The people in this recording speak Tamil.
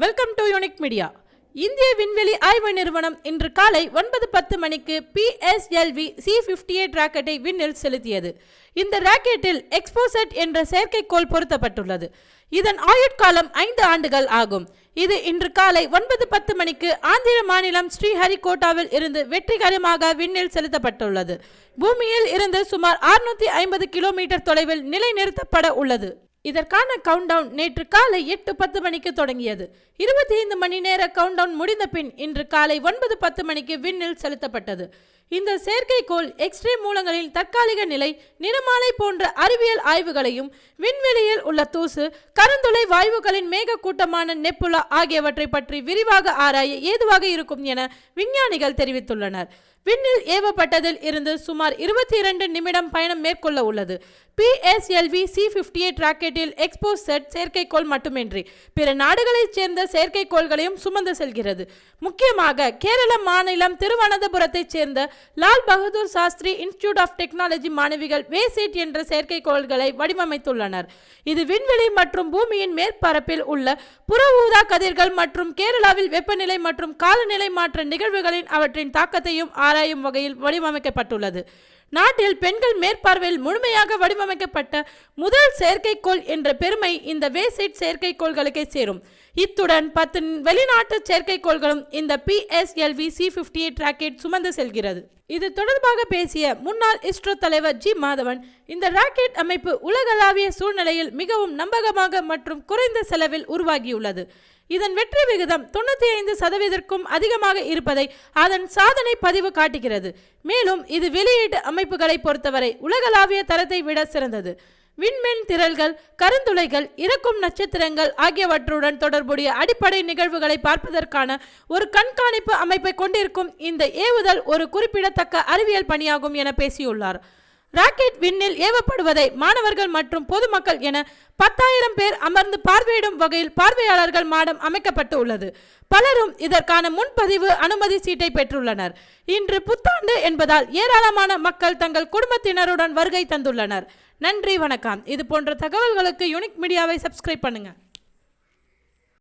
வெல்கம் டு யூனிக் மீடியா இந்திய விண்வெளி ஆய்வு நிறுவனம் இன்று காலை ஒன்பது பத்து மணிக்கு பிஎஸ்எல்வி சி ஃபிஃப்டி எயிட் ராக்கெட்டை விண்ணில் செலுத்தியது. இந்த ராக்கெட்டில் எக்ஸ்போசெட் என்ற செயற்கைக்கோள் பொருத்தப்பட்டுள்ளது. இதன் ஆயுட்காலம் ஐந்து ஆண்டுகள் ஆகும். இது இன்று காலை ஒன்பது பத்து மணிக்கு ஆந்திர மாநிலம் ஸ்ரீஹரிகோட்டாவில் இருந்து வெற்றிகரமாக விண்ணில் செலுத்தப்பட்டுள்ளது. பூமியில் இருந்து சுமார் 650 ஐம்பது கிலோமீட்டர் தொலைவில் நிலைநிறுத்தப்பட உள்ளது. இதற்கான கவுண்டவுன் நேற்று காலை எட்டு பத்து மணிக்கு தொடங்கியது. இருபத்தி ஐந்து மணி நேர கவுண்டவுன் முடிந்த பின் இன்று காலை ஒன்பது பத்து மணிக்கு விண்ணில் செலுத்தப்பட்டது. இந்த செயற்கைக்கோள் எக்ஸ்ரே மூலங்களின் தற்காலிக நிலை நிறமாலை போன்ற அறிவியல் ஆய்வுகளையும் விண்வெளியில் உள்ள தூசு கருந்துளை வாயுக்களின் மேகக்கூட்டமான நெப்புலா ஆகியவற்றை பற்றி விரிவாக ஆராய ஏதுவாக இருக்கும் என விஞ்ஞானிகள் தெரிவித்துள்ளனர். விண்ணில் ஏவப்பட்டதில் இருந்து சுமார் இருபத்தி இரண்டு நிமிடம் பயணம் மேற்கொள்ள உள்ளது. பிஎஸ்எல்வி சி ஃபிஃப்டி எயிட் ராக்கெட்டில் எக்ஸ்போஸ் செட் செயற்கைக்கோள் மட்டுமின்றி பிற நாடுகளைச் சேர்ந்த செயற்கைக்கோள்களையும் சுமந்து செல்கிறது. முக்கியமாக கேரள மாநிலம் திருவனந்தபுரத்தைச் சேர்ந்த Lal Bahadur Shastri institute of technology மாணவிகள் வேசேட் என்ற செயற்கைக்கோள்களை வடிவமைத்துள்ளனர். இது விண்வெளி மற்றும் பூமியின் மேற்பரப்பில் உள்ள புற ஊதா கதிர்கள் மற்றும் கேரளாவில் வெப்பநிலை மற்றும் காலநிலை மாற்ற நிகழ்வுகளின் அவற்றின் தாக்கத்தையும் ஆராயும் வகையில் வடிவமைக்கப்பட்டுள்ளது. நாட்டில் பெண்கள் மேற்பார்வையில் முழுமையாக வடிவமைக்கப்பட்ட முதல் செயற்கைக்கோள் என்ற பெருமை இந்த வேசைட் செயற்கைக்கோள்களுக்கே சேரும். இத்துடன் பத்து வெளிநாட்டு செயற்கைக்கோள்களும் இந்த PSLV C fifty eight rocket சுமந்து செல்கிறது. இது தொடர்பாக பேசிய முன்னாள் இஸ்ரோ தலைவர் ஜி மாதவன் இந்த ராக்கெட் அமைப்பு உலகளாவிய சூழ்நிலையில் மிகவும் நம்பகமாக மற்றும் குறைந்த செலவில் உருவாகியுள்ளது. இதன் வெற்றி விகிதம் தொண்ணூற்றி ஐந்து சதவீதத்திற்கும் அதிகமாக இருப்பதை அதன் சாதனை பதிவு காட்டுகிறது. மேலும் இது வெளியீட்டு அமைப்புகளை பொறுத்தவரை உலகளாவிய தரத்தை விட சிறந்தது. விண்மென் திரள்கள் கருந்துளைகள் இறக்கும் நட்சத்திரங்கள் ஆகியவற்றுடன் தொடர்புடைய அடிப்படை நிகழ்வுகளை பார்ப்பதற்கான ஒரு கண்காணிப்பு அமைப்பை கொண்டிருக்கும் இந்த ஏவுதல் ஒரு குறிப்பிடத்தக்க அறிவியல் பணியாகும் என பேசியுள்ளார். ராக்கெட் விண்ணில் ஏவப்படுவதை மாணவர்கள் மற்றும் பொதுமக்கள் என பத்தாயிரம் பேர் அமர்ந்து பார்வையிடும் வகையில் பார்வையாளர்கள் மாடம் அமைக்கப்பட்டு உள்ளது. பலரும் இதற்கான முன்பதிவு அனுமதி சீட்டை பெற்றுள்ளனர். இன்று புத்தாண்டு என்பதால் ஏராளமான மக்கள் தங்கள் குடும்பத்தினருடன் வருகை தந்துள்ளனர். நன்றி வணக்கம். இது போன்ற தகவல்களுக்கு யுனிக் மீடியாவை சப்ஸ்கிரைப் பண்ணுங்கள்